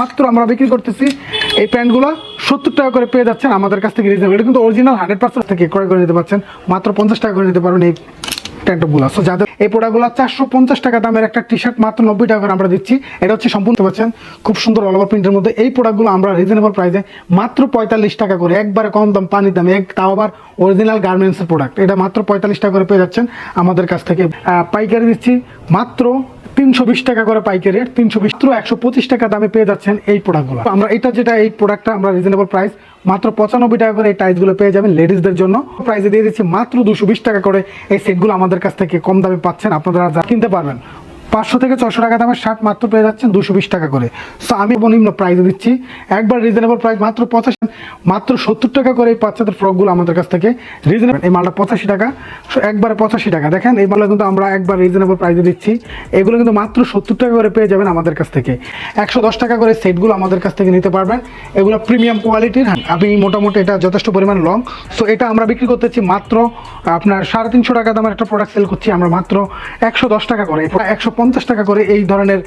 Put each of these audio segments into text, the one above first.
মাত্র আমরা বিক্রি করতেছি। এই প্যান্টগুলো সত্তর টাকা করে পেয়ে যাচ্ছেন আমাদের কাছ থেকে রিজনেবল কিন্তু অরিজিনাল হান্ড্রেড পার্সেন্ট থেকে ক্রয় করে নিতে পারছেন। মাত্র পঞ্চাশ টাকা করে নিতে পারবেন এই ট্যান্টগুলো সো যাদের এই প্রোডাক্টগুলো চারশো পঞ্চাশ টাকা দামের একটা টি শার্ট মাত্র নব্বই টাকা করে আমরা দিচ্ছি। এটা হচ্ছে সম্পূর্ণ পাচ্ছেন, খুব সুন্দর অল ওভার প্রিন্টের মধ্যে এই প্রোডাক্টগুলো আমরা রিজনেবল প্রাইসে মাত্র পঁয়তাল্লিশ টাকা করে, একবারে কম দাম, পানির দামে, এক তাও আবার অরিজিনাল গার্মেন্টসের প্রোডাক্ট এটা মাত্র পঁয়তাল্লিশ টাকা করে পেয়ে যাচ্ছেন আমাদের কাছ থেকে। পাইকারি দিচ্ছি মাত্র তিনশো বিশ টাকা করে পাইকারি তিনশো বিশ একশো পঁচিশ টাকা দামে পেয়ে যাচ্ছেন এই প্রোডাক্টগুলো আমরা এটা যেটা, এই প্রোডাক্টটা আমরা রিজনেবল প্রাইস মাত্র পঁচানব্বই টাকা করে এই টাইসগুলো পেয়ে যাবেন লেডিসদের জন্য। প্রাইসে দিয়ে দিচ্ছি মাত্র দুশো বিশ টাকা করে এই সেটগুলো আমাদের কাছ থেকে কম দামে পাচ্ছেন আপনারা যা কিনতে পারবেন। পাঁচশো থেকে ছশো টাকা দামের শার্ট মাত্র পেয়ে যাচ্ছেন দুশো বিশ টাকা করে। সো আমি নিম্ন প্রাইসে দিচ্ছি। একবার রিজনেবল প্রাইস মাত্র পঁচাশি, মাত্র সত্তর টাকা করে এই বাচ্চাদের ফ্রকগুলো আমাদের কাছ থেকে রিজনেবল এই মালটা পঁচাশি টাকা। So, একবারে পঁচাশি টাকা। দেখেন, এই মালটা কিন্তু আমরা একবার রিজনেবল প্রাইসে দিচ্ছি। এগুলো কিন্তু মাত্র সত্তর টাকা করে পেয়ে যাবেন আমাদের কাছ থেকে। একশো দশ টাকা করে সেটগুলো আমাদের কাছ থেকে নিতে পারবেন। এগুলো প্রিমিয়াম কোয়ালিটির আপনি মোটামুটি এটা যথেষ্ট পরিমাণ লং সো এটা আমরা বিক্রি করতেছি মাত্র আপনার সাড়ে তিনশো টাকা দামের একটা প্রোডাক্ট সেল করছি। আমরা মাত্র একশো দশ টাকা করে। একশো পঞ্চাশ টাকা করে এই ধরনের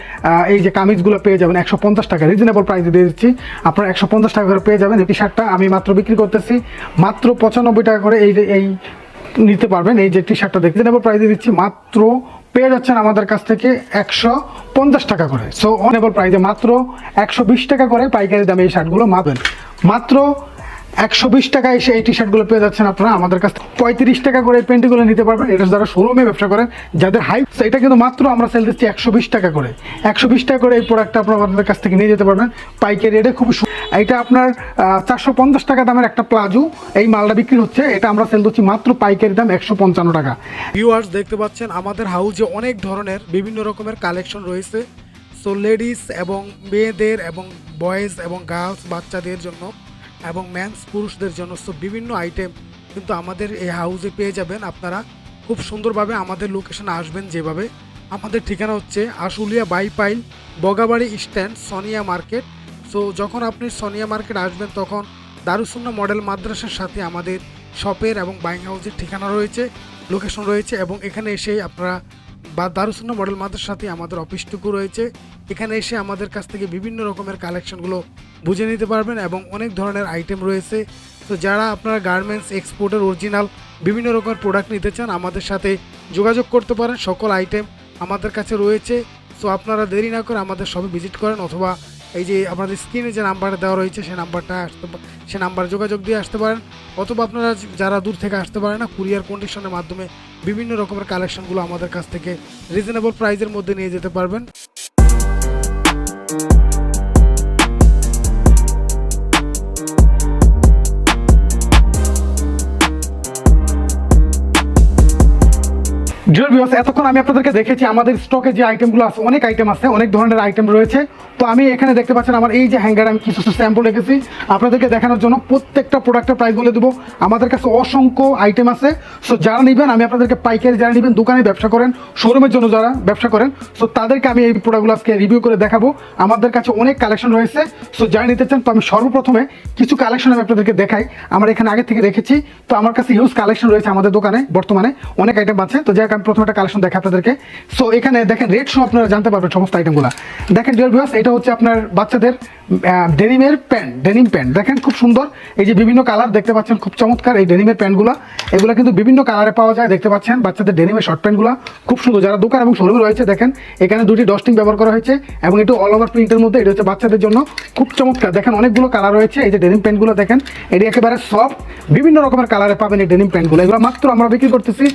এই যে কামিজগুলো পেয়ে যাবেন, একশো পঞ্চাশ টাকা রিজনেবল প্রাইসে দিয়ে দিচ্ছি। আপনারা একশো পঞ্চাশ টাকা করে পেয়ে যাবেন, এই টি শার্টটা আমি মাত্র বিক্রি করতেছি। মাত্র পঁচানব্বই টাকা করে এই এই নিতে পারবেন, এই যে টি শার্টটা দেখতে নেব প্রাইসে দিচ্ছি, মাত্র পেয়ে যাচ্ছেন আমাদের কাছ থেকে একশো পঞ্চাশ টাকা করে। সো অনেবল প্রাইসে মাত্র একশো বিশ টাকা করে পাইকারি দামে এই শার্টগুলো মাপেন মাত্র একশো বিশ টাকা এসে এই টি শার্টগুলো পেয়ে যাচ্ছেন আপনারা। আমাদের কাছ থেকে পঁয়ত্রিশ টাকা করে এই প্যান্টগুলো নিতে পারবেন। এটা যারা শোরুমে ব্যবসা করেন যাদের হাই এটা কিন্তু মাত্র আমরা সেল দিচ্ছি একশো বিশ টাকা করে। একশো বিশ টাকা করে এই প্রোডাক্টটা আপনারা আমাদের কাছ থেকে নিয়ে যেতে পারবেন। পাইকারি রেটে খুব এটা আপনার চারশো পঞ্চাশ টাকা দামের একটা প্লাজো এই মালটা বিক্রি হচ্ছে। এটা আমরা সেল দিচ্ছি মাত্র পাইকারি দাম একশো পঞ্চান্ন টাকা। ভিউয়ার্স দেখতে পাচ্ছেন, আমাদের হাউজে অনেক ধরনের বিভিন্ন রকমের কালেকশন রয়েছে। সো লেডিস এবং মেয়েদের এবং বয়েজ এবং গার্লস বাচ্চাদের জন্য। এবং ম্যানস পুরুষদের জন্য সো বিভিন্ন আইটেম কিন্তু আমাদের এই হাউজে পেয়ে যাবেন আপনারা। খুব সুন্দরভাবে আমাদের লোকেশনে আসবেন যেভাবে। আমাদের ঠিকানা হচ্ছে Ashulia Baipail Bagabari stand, Sonia market. So যখন আপনি সোনিয়া মার্কেট আসবেন, তখন দারুসুন্না মডেল মাদ্রাসার সাথে আমাদের শপের এবং বাইং হাউসের ঠিকানা রয়েছে লোকেশন রয়েছে এবং এখানে এসে আপনারা বা দারুসুন্না মডেল মাদ্রাসার সাথে আমাদের অফিসটুকু রয়েছে। এখানে এসে আমাদের কাছ থেকে বিভিন্ন রকমের কালেকশনগুলো বুঝে নিতে পারবেন এবং অনেক ধরনের আইটেম রয়েছে। তো যারা আপনারা গার্মেন্টস এক্সপোর্টের অরিজিনাল বিভিন্ন রকমের প্রোডাক্ট নিতে চান, আমাদের সাথে যোগাযোগ করতে পারেন। সকল আইটেম আমাদের কাছে রয়েছে। সো আপনারা দেরি না করে আমাদের সবে ভিজিট করেন অথবা এই যে আপনাদের স্ক্রিনে যে নাম্বারটা দেওয়া রয়েছে, সে নাম্বারটা আসতে সে নাম্বার যোগাযোগ দিয়ে আসতে পারেন। অথবা আপনারা যারা দূর থেকে আসতে পারেন না কুরিয়ার কন্ডিশনের মাধ্যমে বিভিন্ন রকমের কালেকশনগুলো আমাদের কাছ থেকে রিজনেবল প্রাইজের মধ্যে নিয়ে যেতে পারবেন। ডিয়ার ভিউয়ার্স এতক্ষণ আমি আপনাদেরকে দেখেছি আমাদের স্টকে যে আইটেমগুলো আছে, অনেক আইটেম আছে, অনেক ধরনের আইটেম রয়েছে। তো আমি এখানে দেখতে পাচ্ছেন আমার এই যে হ্যাঙ্গার আমি কিছু স্যাম্পল রেখেছি। আপনাদেরকে দেখানোর জন্য প্রত্যেকটা প্রোডাক্টের প্রাইস বলে দেবো। আমাদের কাছে অসংখ্য আইটেম আছে। সো যারা নেবেন, আমি আপনাদেরকে পাইকারি যারা নেবেন, দোকানে ব্যবসা করেন শোরুমের জন্য যারা ব্যবসা করেন সো তাদেরকে আমি এই প্রোডাক্টগুলো আজকে রিভিউ করে দেখাবো। আমাদের কাছে অনেক কালেকশন রয়েছে। সো যারা নিতে চান, তো আমি সর্বপ্রথমে কিছু কালেকশন আমি আপনাদেরকে দেখাই। আমার এখানে আগে থেকে রেখেছি তো আমার কাছে হিউজ কালেকশন রয়েছে আমাদের দোকানে, বর্তমানে অনেক আইটেম আছে। তো যাই আমি প্রথমে একটা কালেকশন দেখাই আপনাদেরকে। সো এখানে দেখেন রেট সহ আপনারা জানতে পারবেন সমস্ত আইটেমগুলো দেখেন ডিয়ার ভিউয়ার্স এটা হচ্ছে আপনার বাচ্চাদের ডেনিমের প্যান্ট ডেনিম প্যান্ট দেখেন, খুব সুন্দর। এই যে বিভিন্ন কালার দেখতে পাচ্ছেন, খুব চমৎকার এই ডেনিমের প্যান্টগুলো এগুলো কিন্তু বিভিন্ন কালারে পাওয়া যায়, দেখতে পাচ্ছেন, বাচ্চাদের ডেনিমের শর্ট প্যান্টগুলো খুব সুন্দর। যারা দোকান এবং শোরুমে রয়েছে, দেখেন, এখানে দুটি ডস্টিং ব্যবহার করা হয়েছে এবং একটু অল ওভার প্রিন্টের মধ্যে। এটা হচ্ছে বাচ্চাদের জন্য খুব চমৎকার। দেখেন, অনেকগুলো কালার রয়েছে। এই যে ডেনিম প্যান্টগুলো দেখেন, এটি একেবারে সফট বিভিন্ন রকমের কালারে পাবেন এই ডেনিম প্যান্টগুলো এগুলো মাত্র আমরা বিক্রি করতেছি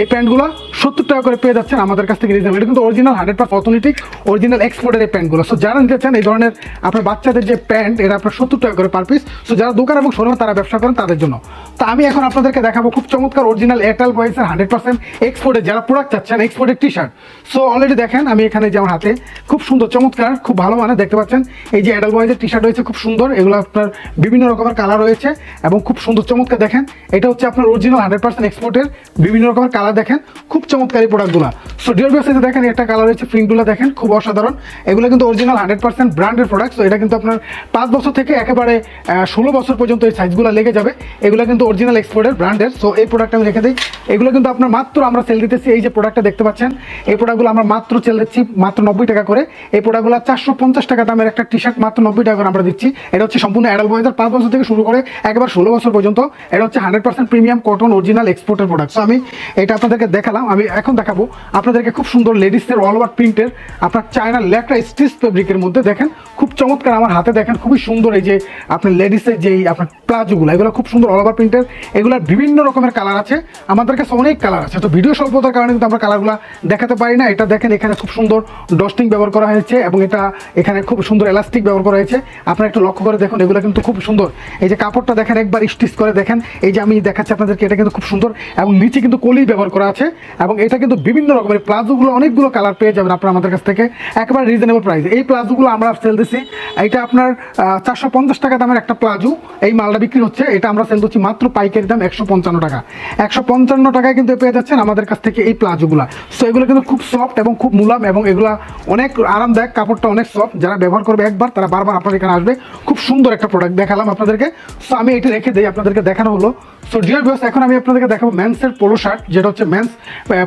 এই প্যান্টগুলো সত্তর টাকা করে পেয়ে যাচ্ছেন আমাদের কাছ থেকে রিজনেবল এটা কিন্তু original hundred percent authentic original এক্সপোর্টের এই প্যান্টগুলো সো যারা নিতে চান এই ধরনের আপনার বাচ্চাদের যে প্যান্ট এটা আপনার সত্তর টাকা করে পার পিস সো যারা দোকান এবং শোরুমে তারা ব্যবসা করেন তাদের জন্য। তো আমি এখন আপনাদেরকে দেখাবো খুব চমৎকার অরিজিনাল এয়ারটেল বয়েসের হান্ড্রেড পার্সেন্ট এক্সপোর্টের যারা প্রোডাক্ট চাচ্ছেন এক্সপোর্টের টি শার্ট সো অলরেডি দেখেন আমি এখানে যে আমার হাতে খুব সুন্দর, চমৎকার, খুব ভালো মানে দেখতে পাচ্ছেন। এই যে অ্যাডাল বয়েজের টি শার্ট রয়েছে, খুব সুন্দর। এগুলো আপনার বিভিন্ন রকমের কালার রয়েছে এবং খুব সুন্দর, চমৎকার দেখেন। এটা হচ্ছে আপনার অরিজিনাল হান্ড্রেড পার্সেন্ট এক্সপোর্টের বিভিন্ন রকমের কালার দেখেন। খুব চমৎকার এই প্রোডাক্টগুলো সো ডিওর বেসে দেখেন, একটা কালার হচ্ছে প্রিন্টগুলো দেখেন, খুব অসাধারণ। এগুলো কিন্তু অরিজিনাল হান্ড্রেড পার্সেন্ট ব্র্যান্ডের প্রোডাক্ট তো এটা কিন্তু আপনার পাঁচ বছর থেকে একেবারে ষোলো বছর পর্যন্ত এই সাইজগুলো লেগে যাবে। এগুলো কিন্তু অরিজিনাল এক্সপোর্টের ব্র্যান্ডের সো এই প্রোডাক্ট আমি রেখে দিই। এগুলো কিন্তু আপনার মাত্র আমরা সেল দিতেছি, এই যে প্রোডাক্টটা দেখতে পাচ্ছেন, এই প্রোডাক্টগুলো আমরা মাত্র সেল দিচ্ছি, মাত্র নব্বই টাকা করে। এই প্রোডাক্টগুলো চারশো পঞ্চাশ টাকা দামের একটা টি শার্ট মাত্র নব্বই টাকা করে আমরা দিচ্ছি। এটা হচ্ছে সম্পূর্ণ অ্যাডাল বয়সের পাঁচ বছর থেকে শুরু করে একবার ষোলো বছর পর্যন্ত। এটা হচ্ছে hundred percent premium cotton original এক্সপোর্টের প্রোডাক্ট সো আমি এটা আপনাদেরকে দেখালাম। আমি এখন দেখাবো আপনাদেরকে খুব সুন্দর লেডিসের অল ওভার প্রিন্টের আপনার চায়না লেকটা স্টিচ ফেব্রিকের মধ্যে দেখেন। খুব চমৎকার আমার হাতে দেখেন, খুবই সুন্দর এই যে আপনার লেডিসের যেই আপনার প্লাজোগুলো এগুলো খুব সুন্দর অল ওভার প্রিন্টের এগুলোর বিভিন্ন রকমের কালার আছে। আমাদের কাছে অনেক কালার আছে। তো ভিডিও স্বল্পতার কারণে কিন্তু আমরা কালারগুলো দেখাতে পারি না। এটা দেখেন, এখানে খুব সুন্দর ডস্টিং ব্যবহার করা হয়েছে এবং এটা এখানে খুব সুন্দর এলাস্টিক ব্যবহার করা হয়েছে। আপনারা একটু লক্ষ্য করে দেখুন, এগুলো কিন্তু খুব সুন্দর। এই যে কাপড়টা দেখেন, একবার স্টিচ করে দেখেন। এই যে আমি দেখাচ্ছি আপনাদেরকে, এটা কিন্তু খুব সুন্দর এবং নিচে কিন্তু কলি ব্যবহার করা আছে। এবং এটা কিন্তু বিভিন্ন রকমের প্লাজোগুলো, অনেকগুলো কালার পেয়ে যাবেন আপনারা আমাদের কাছ থেকে। একেবারে রিজনেবল প্রাইস এই প্লাজোগুলো আমরা সেল দিচ্ছি এটা আপনার চারশো পঞ্চাশ টাকা দামের একটা প্লাজো। এই মালটা বিক্রি হচ্ছে। এটা আমরা সেল দিচ্ছি মাত্র পাইকারি দাম একশো পঞ্চান্ন টাকা। একশো পঞ্চান্ন টাকায় কিন্তু পেয়ে যাচ্ছেন আমাদের কাছ থেকে এই প্লাজোগুলো। সো এগুলো কিন্তু খুব সফট এবং খুব মুলাম এবং এগুলা অনেক আরামদায়ক। কাপড়টা অনেক সফট যারা ব্যবহার করবে একবার, তারা বারবার আপনার এখানে আসবে। খুব সুন্দর একটা প্রোডাক্ট দেখালাম আপনাদেরকে। সো আমি এটা রেখে দিই, আপনাদেরকে দেখানো হলো। সো ডিয়ার ভিউয়ার্স এখন আমি আপনাদেরকে দেখাবো ম্যান্সের পোলো শার্ট যেটা হচ্ছে men's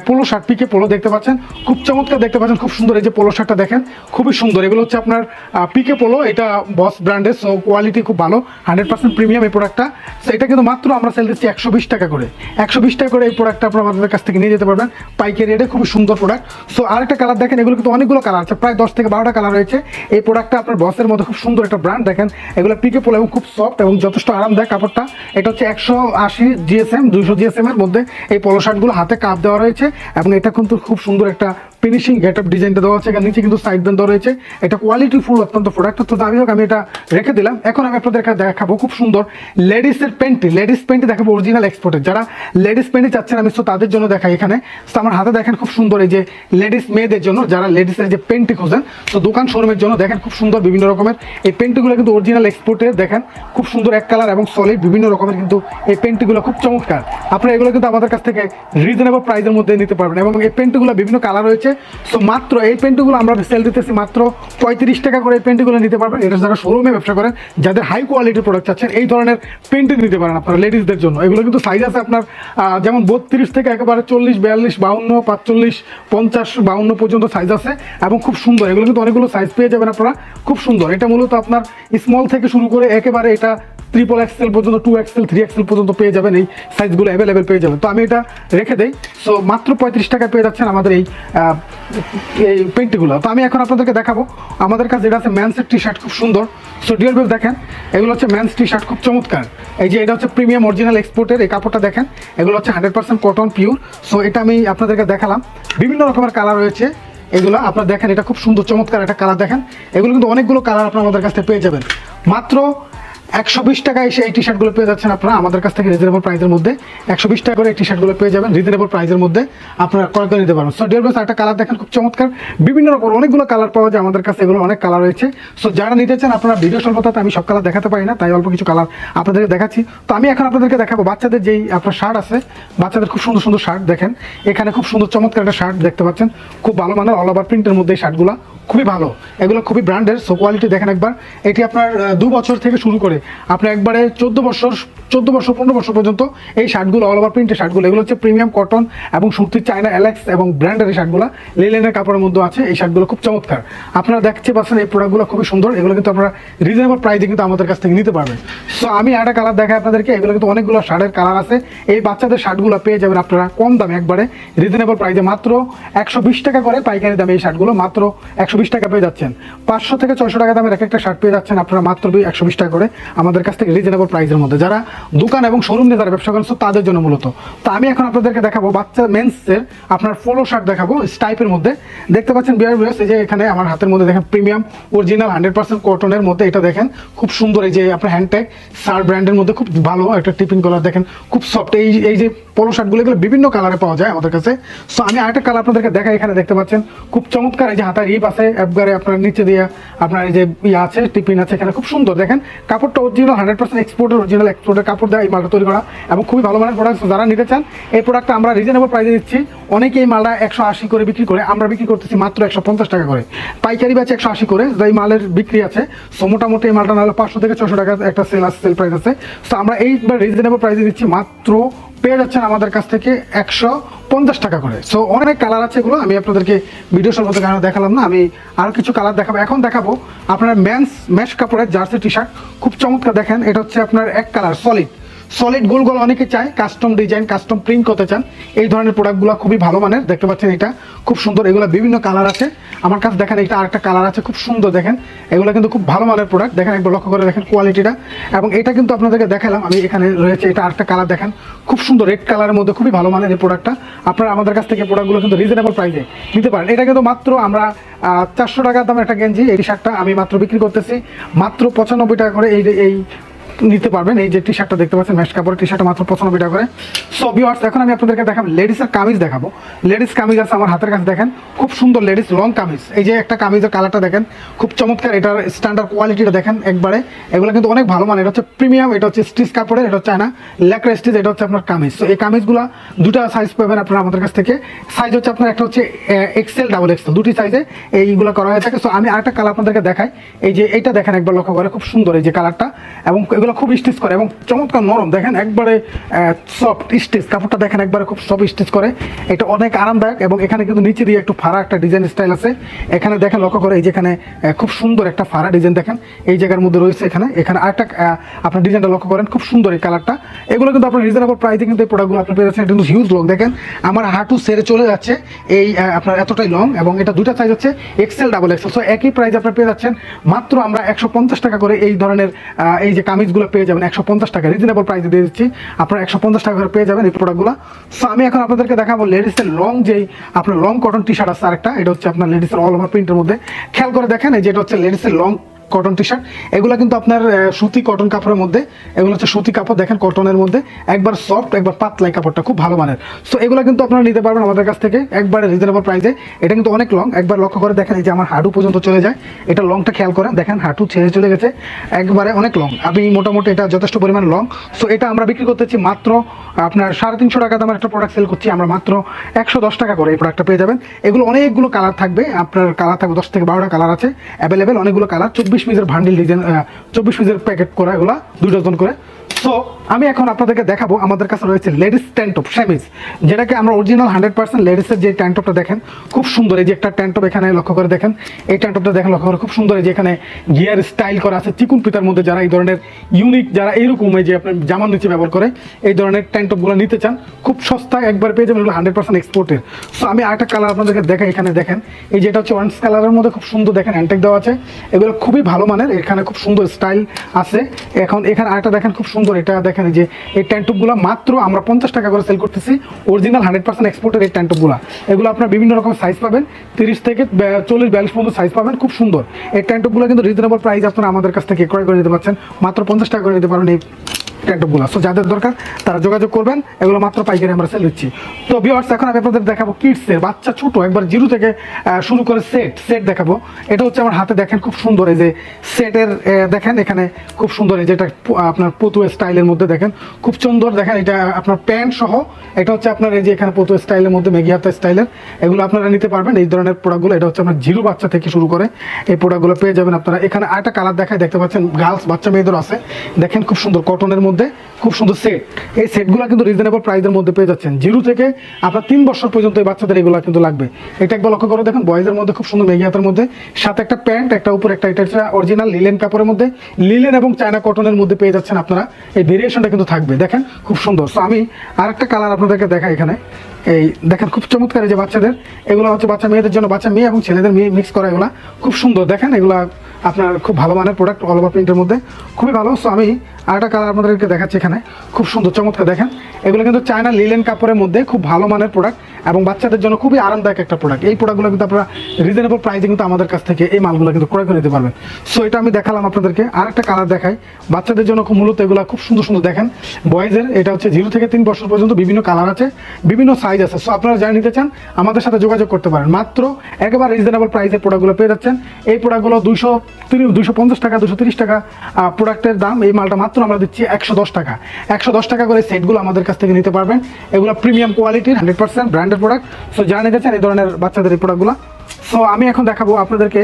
polo shirt PK polo দেখতে পাচ্ছেন। খুব চমৎকার দেখতে পাচ্ছেন, খুব সুন্দর এই যে পোলো শার্টটা দেখেন, খুবই সুন্দর। এগুলো হচ্ছে আপনার পিকে পোলো, এটা বস ব্র্যান্ডের সো কোয়ালিটি খুব ভালো হান্ড্রেড পার্সেন্ট প্রিমিয়াম এই প্রোডাক্টটা সো এটা কিন্তু মাত্র আমরা সেল দিচ্ছি একশো বিশ টাকা করে। একশো বিশ টাকা করে এই প্রোডাক্টটা আপনারা আমাদের কাছ থেকে নিয়ে যেতে পারবেন। পাইকারি রেটে খুবই সুন্দর প্রোডাক্ট সো আরেকটা কালার দেখেন, এগুলো কিন্তু অনেকগুলো কালার আছে, প্রায় দশ থেকে বারোটা কালার রয়েছে। এই প্রোডাক্টটা আপনার বসের মধ্যে খুব সুন্দর একটা ব্র্যান্ড দেখেন। এগুলো পিকে পোলো এবং খুব সফট এবং যথেষ্ট আরামদায়ক কাপড়টা। এটা হচ্ছে একশো আশি জিএসএম দুইশো জিএসএম এর মধ্যে এই পোলো শার্টগুলো হাতে কাপ দেওয়া রয়েছে। এবং এটা কিন্তু খুব সুন্দর একটা ফিনিশিং গেট আপ ডিজাইনটা দেওয়া আছে নিচে কিন্তু সাইড ব্যান্ড দেওয়া রয়েছে। এটা কোয়ালিটি ফুল অত্যন্ত প্রোডাক্ট তো যাই হোক, আমি এটা রেখে দিলাম। এখন আমি আপনাদেরকে দেখাবো খুব সুন্দর লেডিসের প্যান্টি লেডিস প্যান্টি দেখাবো অরিজিনাল এক্সপোর্টের যারা লেডিস প্যান্টি চাচ্ছেন, আমি তো তাদের জন্য দেখাই এখানে। তো আমার হাতে দেখেন খুব সুন্দর এই যে লেডিস মেয়েদের জন্য, যারা লেডিসের যে প্যান্টি খোঁজেন, তো দোকান শোরুমের জন্য দেখেন খুব সুন্দর বিভিন্ন রকমের। এই প্যান্টিগুলো কিন্তু অরিজিনাল এক্সপোর্টের দেখেন খুব সুন্দর এক কালার এবং সলিড বিভিন্ন রকমের কিন্তু এই প্যান্টিগুলো খুব চমৎকার। আপনারা এগুলো কিন্তু আমাদের কাছ থেকে রিজনেবল প্রাইসের মধ্যে নিতে পারবেন এবং এই প্যান্টগুলো বিভিন্ন কালার রয়েছে। সো মাত্র এই প্যান্টগুলো আমরা সেল দিতেছি মাত্র পঁয়ত্রিশ টাকা করে এই প্যান্টগুলো নিতে পারবেন। এটা যারা শোরুমে ব্যবসা করেন যাদের হাই কোয়ালিটির প্রোডাক্ট চাচ্ছেন, এই ধরনের পেন্টিং নিতে পারেন আপনারা লেডিসদের জন্য। এগুলো কিন্তু সাইজ আছে আপনার যেমন বত্রিশ থেকে একেবারে চল্লিশ, বিয়াল্লিশ, বাউন্ন, পাঁচচল্লিশ, পঞ্চাশ, বাউন্ন পর্যন্ত সাইজ আছে এবং খুব সুন্দর। এগুলো কিন্তু অনেকগুলো সাইজ পেয়ে যাবেন আপনারা। খুব সুন্দর। এটা মূলত আপনার স্মল থেকে শুরু করে একেবারে এটা ট্রিপল এক্সেল পর্যন্ত টু এক্সেল থ্রি এক্সেল পর্যন্ত পেয়ে যাবেন, এই সাইজগুলো অ্যাভেলেবেল পেয়ে যাবেন। তো আমি এটা রেখে দেই। সো মাত্র পঁয়ত্রিশ টাকায় পেয়ে যাচ্ছেন আমাদের এই এই পেন্টিগুলো তো আমি এখন আপনাদেরকে দেখাবো। আমাদের কাছে যেটা আছে ম্যান্সের টি শার্ট খুব সুন্দর। সো ডিয়ার বেল দেখেন, এগুলো হচ্ছে ম্যান্স টি শার্ট খুব চমৎকার। এই যে এটা হচ্ছে প্রিমিয়াম অরিজিনাল এক্সপোর্টের এই কাপড়টা দেখেন, এগুলো হচ্ছে hundred percent cotton pure so এটা আমি আপনাদেরকে দেখালাম। বিভিন্ন রকমের কালার রয়েছে। এগুলো আপনারা দেখেন, এটা খুব সুন্দর, চমৎকার একটা কালার দেখেন। এগুলো কিন্তু অনেকগুলো কালার আপনারা আমাদের কাছ থেকে পেয়ে যাবেন। মাত্র একশো বিশ টাকায় এসে এই টি শার্টগুলো পেয়ে যাচ্ছেন আপনারা। আমাদের কাছ থেকে রিজনেবল প্রাইসের মধ্যে একশো বিশ টাকা করে এই টি শার্টগুলো পেয়ে যাবেন। রিজনেবল প্রাইসের মধ্যে আপনারা ক্রয় করে নিতে পারেন সো ডিয়ার বেস একটা কালার দেখেন, খুব চমৎকার। বিভিন্ন রকম, অনেকগুলো কালার পাওয়া যায় আমাদের কাছে, এগুলো অনেক কালার রয়েছে। সো যারা নিতে চান, আপনারা ভিডিও স্বল্পতাতে আমি সব কালার দেখাতে পারি না, তাই অল্প কিছু কালার আপনাদেরকে দেখাচ্ছি। তো, আমি এখন আপনাদেরকে দেখাবো বাচ্চাদের যেই আপনার শার্ট আছে, বাচ্চাদের খুব সুন্দর সুন্দর শার্ট দেখেন। এখানে খুব সুন্দর চমৎকার একটা শার্ট দেখতে পাচ্ছেন। খুব ভালো মানের অল ওভার প্রিন্টের মধ্যে এই শার্টগুলো খুবই ভালো। এগুলো খুবই ব্র্যান্ডের সো কোয়ালিটি দেখেন একবার। এটি আপনার দু বছর থেকে শুরু করে। আপনি একবারে চোদ্দ বছর চোদ্দ বছর, পনেরো বছর পর্যন্ত এই শার্টগুলো অল ওভার প্রিন্টের শার্টগুলো, এগুলো হচ্ছে প্রিমিয়াম কটন এবং সুতির চায়না অ্যালেক্স এবং ব্র্যান্ডের এই শার্টগুলো লিলেনের কাপড়ের মধ্যে আছে, এই শার্টগুলো খুব চমৎকার। আপনারা দেখতে পাচ্ছেন এই প্রোডাক্টগুলো খুবই সুন্দর, এগুলো কিন্তু আপনারা রিজনেবল প্রাইসে কিন্তু আমাদের কাছ থেকে নিতে পারবেন। সো আমি একটা কালার দেখাই আপনাদেরকে, এগুলো কিন্তু অনেকগুলো শার্টের কালার আছে। এই বাচ্চাদের শার্টগুলো পেয়ে যাবেন আপনারা কম দামে একবারে রিজনেবল প্রাইসে মাত্র একশো বিশ টাকা করে পাইকারি দামে এই শার্টগুলো, মাত্র একশো বিশ টাকা পেয়ে যাচ্ছেন। পাঁচশো থেকে ছয়শো টাকা দামের এক একটা শার্ট পেয়ে যাচ্ছেন আপনারা মাত্র একশো বিশ টাকা করে। আমাদের কাছ থেকে রিজনেবল প্রাইসের মধ্যে। যারা দোকান এবং শোরুম নিয়ে যারা ব্যবসা so তাদের জন্য মূলত। তো আমি এখন আপনাদেরকে দেখাবো বাচ্চা মেন্সের আপনার পোলো শার্ট দেখাবো স্টাইপের মধ্যে। দেখতে পাচ্ছেন বিয়ার বিয়ার্স এই যে এখানে আমার হাতের মধ্যে দেখেন প্রিমিয়াম অরিজিনাল হান্ড্রেড পার্সেন্ট কটনের মধ্যে এটা দেখেন। খুব সুন্দর এই যে আপনার হ্যান্ডট্যাগ সার ব্র্যান্ডের মধ্যে খুব ভালো একটা টিফিন কালার দেখেন। খুব সফট এই এই যে পোলো শার্টগুলো এগুলো বিভিন্ন কালারে পাওয়া যায় আমাদের কাছে। সো আমি আরেকটা কালার আপনাদেরকে দেখাই, এখানে দেখতে পাচ্ছেন। খুব চমৎকার এই যে হাতার ইপ আছে অ্যাপগারে আপনার নিচে দিয়ে আপনার এই যে ইয়ে আছে টিফিন আছে, এখানে খুব সুন্দর দেখেন। কাপড়টা কাপড়টা অরিজিনাল হান্ড্রেড পার্সেন্ট এক্সপোর্টের অরিজিনাল এক্সপোর্টের কাপড় দেয় এই মালটা তৈরি করা এবং খুবই ভালো মানের প্রোডাক্ট যারা নিতে চান, এই প্রোডাক্টটা আমরা রিজনেবল প্রাইসে দিচ্ছি। অনেকে এই মালটা একশো আশি করে বিক্রি করে, আমরা বিক্রি করতেছি মাত্র একশো পঞ্চাশ টাকা করে। পাইকারি ব্যাচে একশো আশি করে এই মালের বিক্রি আছে। সো মোটামুটি এই মালটা নাহলে পাঁচশো থেকে ছশো টাকা একটা সেল আছে সেল প্রাইস আছে। সো আমরা এইবার রিজনেবল প্রাইসে দিচ্ছি মাত্র পেয়ে যাচ্ছেন আমাদের কাছ থেকে একশো পঞ্চাশ টাকা করে। সো অনেক কালার আছে এগুলো। আমি আপনাদেরকে ভিডিও সম্পর্কে কারণে দেখালাম না। আমি আরও কিছু কালার দেখাবো। এখন দেখাবো আপনার ম্যান্স ম্যাশ কাপড়ের জার্সি টি শার্ট খুব চমৎকার দেখেন। এটা হচ্ছে আপনার এক কালার সলিড সলিড গোল গোল অনেকে চায় কাস্টম ডিজাইন কাস্টম প্রিন্ট করতে চান। এই ধরনের প্রোডাক্টগুলো খুবই ভালো মানের, দেখতে পাচ্ছেন এটা, খুব সুন্দর। এগুলো বিভিন্ন কালার আছে। আমার কাছে দেখেন এটা আরেকটা কালার আছে, খুব সুন্দর দেখেন। এগুলো কিন্তু খুব ভালো মানের প্রোডাক্ট দেখেন, একবার লক্ষ্য করে দেখেন কোয়ালিটিটা এবং এটা কিন্তু আপনাদেরকে দেখালাম, আমি এখানে রয়েছে, এটা আরেকটা কালার দেখেন। খুব সুন্দর রেড কালারের মধ্যে খুবই ভালো মানের এই প্রোডাক্টটা আপনারা আমাদের কাছ থেকে প্রোডাক্টগুলো কিন্তু রিজনেবল প্রাইসে নিতে পারেন। এটা কিন্তু মাত্র আমরা চারশো টাকা দামের একটা গেঞ্জি, এই শার্টটা আমি মাত্র বিক্রি করতেছি। মাত্র পঁচানব্বই টাকা করে এই এই নিতে পারবেন। এই যে টি শার্টটা দেখতে পাচ্ছেন, ম্যাশ কাপড়ের টি শার্টটা মাত্র পঁচানব্বই টাকা করে। সো ভিওয়ার্স এখন আমি আপনাদেরকে দেখাবো লেডিসের কামিজ দেখাবো। লেডিস কামিজ আছে আমার হাতের কাছে, দেখেন। খুব সুন্দর লেডিস লং কামিজ। এই যে একটা কামিজের কালারটা দেখেন, খুব চমৎকার। এটার স্ট্যান্ডার্ড কোয়ালিটিটা দেখেন একবারে। এগুলো কিন্তু অনেক ভালো মানে এটা হচ্ছে প্রিমিয়াম এটা হচ্ছে স্টিচ কাপড়ের, এটা হচ্ছে না ল্যাকড়া স্টিচ এটা হচ্ছে আপনার কামিজ। তো এই কামিজগুলো দুটো সাইজ পাবেন আপনারা আমাদের কাছ থেকে। সাইজ হচ্ছে আপনার একটা হচ্ছে এক্সেল ডাবল এক্সেল দুটি সাইজে এইগুলো করা হয়ে থাকে। সো আমি আরেকটা কালার আপনাদেরকে দেখাই। এই যে এটা দেখেন একবার লক্ষ্য করে, খুব সুন্দর এই যে কালারটা এবং এগুলো খুব স্টিচ করে এবং চমৎকার নরম। দেখেন একবারে সফট স্টিচ। কাপড়টা দেখেন একবারে খুব সফট স্টিচ করে। এটা অনেক আরামদায়ক এবং এখানে কিন্তু নিচে দিয়ে একটু ফাড়া একটা ডিজাইন স্টাইল আছে। এখানে দেখেন লক্ষ্য করে এই যে এখানে খুব সুন্দর একটা ফাড়া ডিজাইন দেখেন। এই জায়গার মধ্যে রয়েছে এখানে। এখানে আরেকটা আপনার ডিজাইনটা লক্ষ্য করেন, খুব সুন্দর এই কালারটা এগুলো কিন্তু আপনার রিজনেবল প্রাইসে কিন্তু এই প্রোডাক্টগুলো আপনি পেয়ে যাচ্ছেন। কিন্তু হিউজ লং দেখেন, আমার হাঁটু সেরে চলে যাচ্ছে। এই আপনার এতটাই লং এবং এটা দুটা সাইজ হচ্ছে এক্সেল ডাবল এক্সেল সো একই প্রাইস আপনার পেয়ে যাচ্ছেন মাত্র আমরা একশো পঞ্চাশ টাকা করে এই ধরনের এই যে কামিজগুলো পেয়ে যাবেন। একশো পঞ্চাশ টাকা। রিজনেবল প্রাইস দিয়ে দিচ্ছি। আপনারা একশো পঞ্চাশ টাকা করে পেয়ে যাবেন এই প্রোডাক্টগুলো সো আমি এখন আপনাদেরকে দেখাবো লেডিসের লং যেই আপনার লং কটন টি শার্ট আছে আরেকটা। এটা হচ্ছে আপনার লেডিসের অল ওভার প্রিন্টের মধ্যে। খেয়াল করে দেখেন যেটা হচ্ছে লেডিসের লং কটন টি শার্ট এগুলো কিন্তু আপনার সুতি কটন কাপড়ের মধ্যে, এগুলো হচ্ছে সুতি কাপড়, দেখেন কটনের মধ্যে, একবার সফট একবার পাতলাই কাপড়টা, খুব ভালো মানের। সো এগুলো কিন্তু আপনারা নিতে পারবেন আমাদের কাছ থেকে, একবারে রিজনেবল প্রাইসে এটা কিন্তু অনেক লং একবার লক্ষ্য করে দেখেন যে আমার হাঁটু পর্যন্ত চলে যায়। এটা লংটা খেয়াল করেন, দেখেন হাঁটু ছেড়ে চলে গেছে, একবারে অনেক লং আমি মোটামুটি এটা যথেষ্ট পরিমাণ লং সো এটা আমরা বিক্রি করতেছি মাত্র, আপনার সাড়ে তিনশো টাকা দামের একটা প্রোডাক্ট সেল করছি, আমরা মাত্র একশো দশ টাকা করে এই প্রোডাক্টটা পেয়ে যাবেন। এগুলো অনেকগুলো কালার থাকবে, আপনার কালার থাকবে, দশ থেকে বারোটা কালার আছে অ্যাভেলেবেল অনেকগুলো কালার চব্বিশ পিসের ভান্ডিল ডিজাইন চব্বিশ পিসের প্যাকেট করা এগুলো দুই ডজন করে। সো আমি এখন আপনাদেরকে দেখাবো, আমাদের কাছে রয়েছে লেডিস ট্যান্টপ সেমিজ, যেটাকে আমরা অরিজিনাল হান্ড্রেড পার্সেন্ট লেডিসের যে ট্যান্টপটা দেখেন, খুব সুন্দর, এই যে একটা ট্যান্টপ এখানে লক্ষ্য করে দেখেন, এই ট্যান্টপটা দেখেন লক্ষ্য করে, খুব সুন্দর, এই যে এখানে গিয়ার স্টাইল করা আছে, চিকুন পিতার মধ্যে যারা এই ধরনের ইউনিক যারা এইরকম, এই যে আপনার জামার নিচে ব্যবহার করে, এই ধরনের ট্যান্টপগুলো নিতে চান, খুব সস্তায় একবার পেয়ে যাবেন হান্ড্রেড পার্সেন্ট এক্সপোর্টের সো আমি আরেকটা কালার আপনাদেরকে দেখাই, এখানে দেখেন, এই যেটা হচ্ছে অরেঞ্জ কালারের মধ্যে খুব সুন্দর, দেখেন অ্যান্টেক দেওয়া আছে, এগুলো খুবই ভালো মানের, এখানে খুব সুন্দর স্টাইল আছে, এখন এখানে আরেকটা দেখেন, খুব সুন্দর এটা দেখেন যে এই ট্যান্টপগুলো মাত্র আমরা পঞ্চাশ টাকা করে সেল করতেছি। অরিজিনাল হান্ড্রেড পার্সেন্ট এক্সপোর্টের এই ট্যান্টপগুলো এগুলো আপনার বিভিন্ন রকম সাইজ পাবেন। তিরিশ থেকে চল্লিশ, বিয়াল্লিশ পর্যন্ত সাইজ পাবেন। খুব সুন্দর। এই ট্যান্টপগুলো কিন্তু রিজনেবল প্রাইস আপনারা আমাদের কাছ থেকে ক্রয় করে নিতে পারছেন। মাত্র পঞ্চাশ টাকা করে নিতে পারেন এই ট্যান্টপগুলো সো যাদের দরকার, তারা যোগাযোগ করবেন। এগুলো মাত্র পাইকারি আমরা সেল দিচ্ছি। তো বিয়ার্স এখন আমি আপনাদের দেখাবো কিডসের বাচ্চা ছোট, একবার জিরো থেকে শুরু করে সেট সেট দেখাবো। এটা হচ্ছে আমার হাতে দেখেন খুব সুন্দর এই যে সেটের দেখেন এখানে খুব সুন্দর এই যেটা প- আপনার পতুয়া স্টাইলের মধ্যে দেখেন। খুব সুন্দর দেখেন, এটা আপনার প্যান্ট সহ, এটা হচ্ছে আপনার এই যে এখানে পতুয়া স্টাইলের মধ্যে মেঘিয়াতা স্টাইলের, এগুলো আপনারা নিতে পারবেন। এই ধরনের প্রোডাক্টগুলো, এটা হচ্ছে আপনার জিরো বাচ্চা থেকে শুরু করে এই প্রোডাক্টগুলো পেয়ে যাবেন আপনারা। এখানে আরেকটা কালার দেখায়, দেখতে পাচ্ছেন গার্লস বাচ্চা মেয়েদের আছে। দেখেন খুব সুন্দর কটনের মধ্যে, খুব সুন্দর সেট এই সেটগুলো কিন্তু রিজনেবল প্রাইসের মধ্যে পেয়ে যাচ্ছেন। জিরো থেকে আপনার তিন বছর পর্যন্ত এই বাচ্চাদের এগুলো কিন্তু লাগবে। এটা একবার লক্ষ্য করে, দেখেন বয়েজের মধ্যে খুব সুন্দর মেঘিয়াতের মধ্যে, সাথে একটা প্যান্ট, একটা উপর একটা, এটা হচ্ছে অরিজিনাল লিলেন কাপড়ের মধ্যে লিলেন এবং চায়না কটনের মধ্যে পেয়ে যাচ্ছেন আপনারা। এই ভেরিয়েশনটা কিন্তু থাকবে। দেখেন, খুব সুন্দর। সো আমি আরেকটা কালার আপনাদেরকে দেখাই এখানে। এই দেখেন, খুব চমৎকার যে বাচ্চাদের। এগুলো হচ্ছে বাচ্চা মেয়েদের জন্য, বাচ্চা মেয়ে এবং ছেলেদের মেয়ে মিক্স করা এগুলো। খুব সুন্দর। দেখেন, এগুলা আপনার খুব ভালো মানের প্রোডাক্ট অল ওভার প্রিন্টের মধ্যে। খুবই ভালো। সো আমি আরেকটা কালার আপনাদেরকে দেখাচ্ছি এখানে। খুব সুন্দর, চমৎকার দেখেন। এগুলো কিন্তু চায়না লিলেন কাপড়ের মধ্যে খুব ভালো মানের প্রোডাক্ট এবং বাচ্চাদের জন্য খুবই আরামদায়ক একটা প্রোডাক্ট এই প্রোডাক্টগুলো কিন্তু আপনারা রিজনেবল প্রাইসে কিন্তু আমাদের কাছ থেকে এই মালগুলো কিন্তু ক্রয় করে নিতে পারবেন। সো এটা আমি দেখালাম আপনাদেরকে। আর একটা কালার দেখাই। বাচ্চাদের জন্য খুব মূলত এগুলো খুব সুন্দর সুন্দর দেখেন। বয়েজের এটা হচ্ছে জিরো থেকে তিন বছর পর্যন্ত বিভিন্ন কালার আছে, বিভিন্ন সাইজ আছে। সো আপনারা যারা নিতে চান, আমাদের সাথে যোগাযোগ করতে পারেন। মাত্র একেবারে রিজনেবল প্রাইসে প্রোডাক্টগুলো পেয়ে যাচ্ছেন। এই প্রোডাক্টগুলো দুইশো দুশো পঞ্চাশ টাকা, দুশো তিরিশ টাকা প্রোডাক্টের দাম এই মালটা মাত্র আমরা দিচ্ছি একশো দশ টাকা। একশো দশ টাকা করে সেটগুলো আমাদের কাছ থেকে নিতে পারবেন। এগুলো প্রিমিয়াম কোয়ালিটির hundred percent branded product so যারা নিতে এই ধরনের বাচ্চাদের এই প্রোডাক্টগুলো সো আমি এখন দেখাবো আপনাদেরকে